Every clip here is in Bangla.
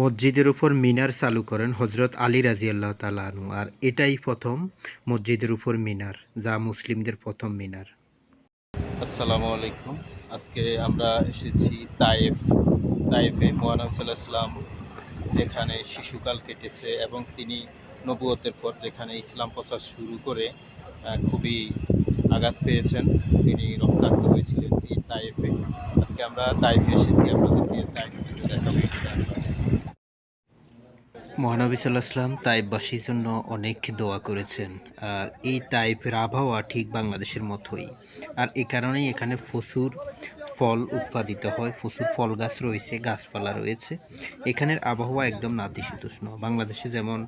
মসজিদের উপর মিনার চালু করেন হজরত আলী রাজি আল্লাহ তালু আর এটাই প্রথম মসজিদের উপর মিনার, যা মুসলিমদের প্রথম মিনার। আসসালামু আলাইকুম। আজকে আমরা এসেছি তায়েফ, তায়েফে মোহানব সাল্লাহাম যেখানে শিশুকাল কেটেছে এবং তিনি নবুয়তের পর যেখানে ইসলাম প্রচার শুরু করে খুবই আঘাত পেয়েছেন। তিনি রক্তাক্ত হয়েছিলেন এই তায়েফে। আজকে আমরা তায়েফে এসেছি, আপনাদেরকে তায়েফ দেখাবো। মহানবী সাল্লাহ সাল্লাম তাইফবাসীর জন্য অনেক দোয়া করেছেন। আর এই তাইফের আবহাওয়া ঠিক বাংলাদেশের মতোই। আর এ কারণেই এখানে প্রচুর ফল উৎপাদিত হয়, প্রচুর ফল গাছ রয়েছে, গাছপালা রয়েছে। এখানের আবহাওয়া একদম নাতিশীতোষ্ণ। বাংলাদেশে যেমন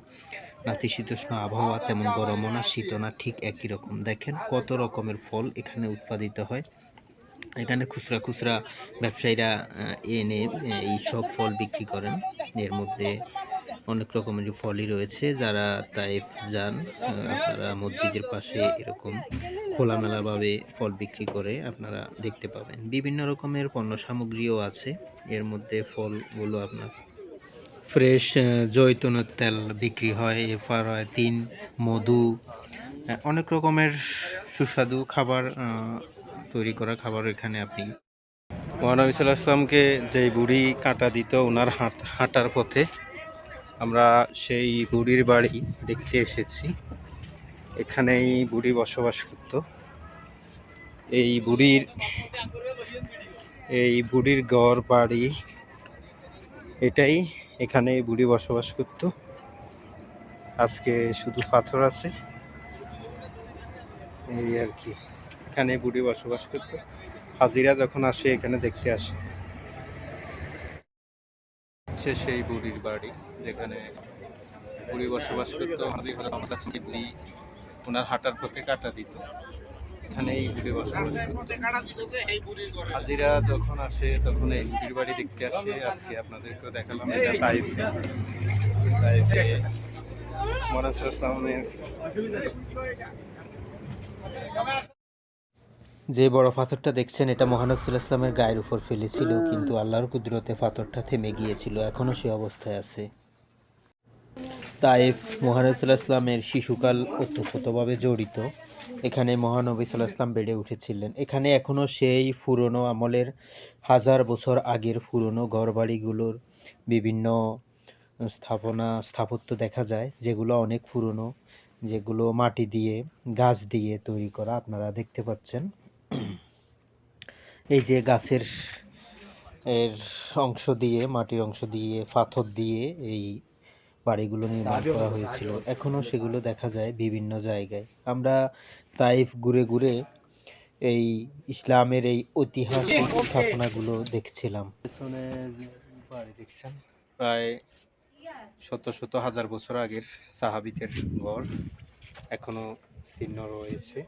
নাতিশীতোষ্ণ আবহাওয়া, তেমন গরমও না, শীতও না, ঠিক একই রকম। দেখেন কত রকমের ফল এখানে উৎপাদিত হয়। এখানে খুচরা খুচরা ব্যবসায়ীরা এনে, এই সব ফল বিক্রি করেন। এর মধ্যে অনেক রকমের ফলই রয়েছে, যারা তাইফ যান আপনারা মসজিদের পাশে এরকম খোলামেলাভাবে ফল বিক্রি করে আপনারা দেখতে পাবেন। বিভিন্ন রকমের পণ্য সামগ্রীও আছে, এর মধ্যে ফলগুলো আপনার ফ্রেশ জৈতনের তেল বিক্রি হয় এরপর হয়, তিন, মধু অনেক রকমের সুস্বাদু খাবার তৈরি করা খাবার এখানে আপনি মহানবী সাল্লাহ আসলামকে যে বুড়ি কাঁটা দিত ওনার হাঁট হাঁটার পথে আমরা সেই বুড়ির বাড়ি দেখতে এসেছি। এখানেই বুড়ি বসবাস করত। এই বুড়ির এই বুড়ির ঘর বাড়ি, এটাই এখানে বুড়ি বসবাস করত। আজকে শুধু পাথর আছে। এই আর কি, এখানে বুড়ি বসবাস করত। হাজিরা যখন আসে, এখানে দেখতে আসে। হচ্ছে সেই বুড়ির বাড়ি, যেখানে বুড়ি বসবাস করতো। নবী হজরত মোহাম্মদ হাসান বুড়ি, ওনার হাঁটার পথে কাটা দিত। এখানে এই বুড়ি বসবাস হাজিরা যখন আসে, তখন এই বুড়ির বাড়ি দেখতে আসে। আজকে আপনাদেরকেও দেখালাম এটা তাইফে। তাইফে মরাসুল ইসলামের যে বড় পাথরটা দেখছেন এটা মহানবসুল ইসলামের গায়ের উপর ফেলেছিল কিন্তু আল্লাহর কুদরতে পাথরটা থেমে গিয়েছিল এখনও সে অবস্থায় আছে। তাইফ মহানবসুল ইসলামের শিশুকাল ওতপ্রোতভাবে জড়িত। এখানে মহানবী সাল্লাহ ইসলাম বেড়ে উঠেছিলেন। এখানে এখনও সেই পুরনো আমলের হাজার বছর আগের পুরনো ঘরবাড়িগুলোর বিভিন্ন স্থাপনা স্থাপত্য দেখা যায় যেগুলো অনেক পুরনো যেগুলো মাটি দিয়ে গাছ দিয়ে তৈরি করা আপনারা দেখতে পাচ্ছেন। এই যে গাছের এর অংশ দিয়ে মাটির অংশ দিয়ে পাথর দিয়ে এই বাড়িগুলো নির্মাণ করা হয়েছিল। এখনও সেগুলো দেখা যায় বিভিন্ন জায়গায়। আমরা তাইফ ঘুরে ঘুরে এই ইসলামের এই ঐতিহাসিক স্থাপনাগুলো দেখছিলাম। পেছনে যে বাড়ি দেখছেন? প্রায় শত শত হাজার বছর আগের সাহাবিদের ঘর এখনও চিহ্ন রয়েছে।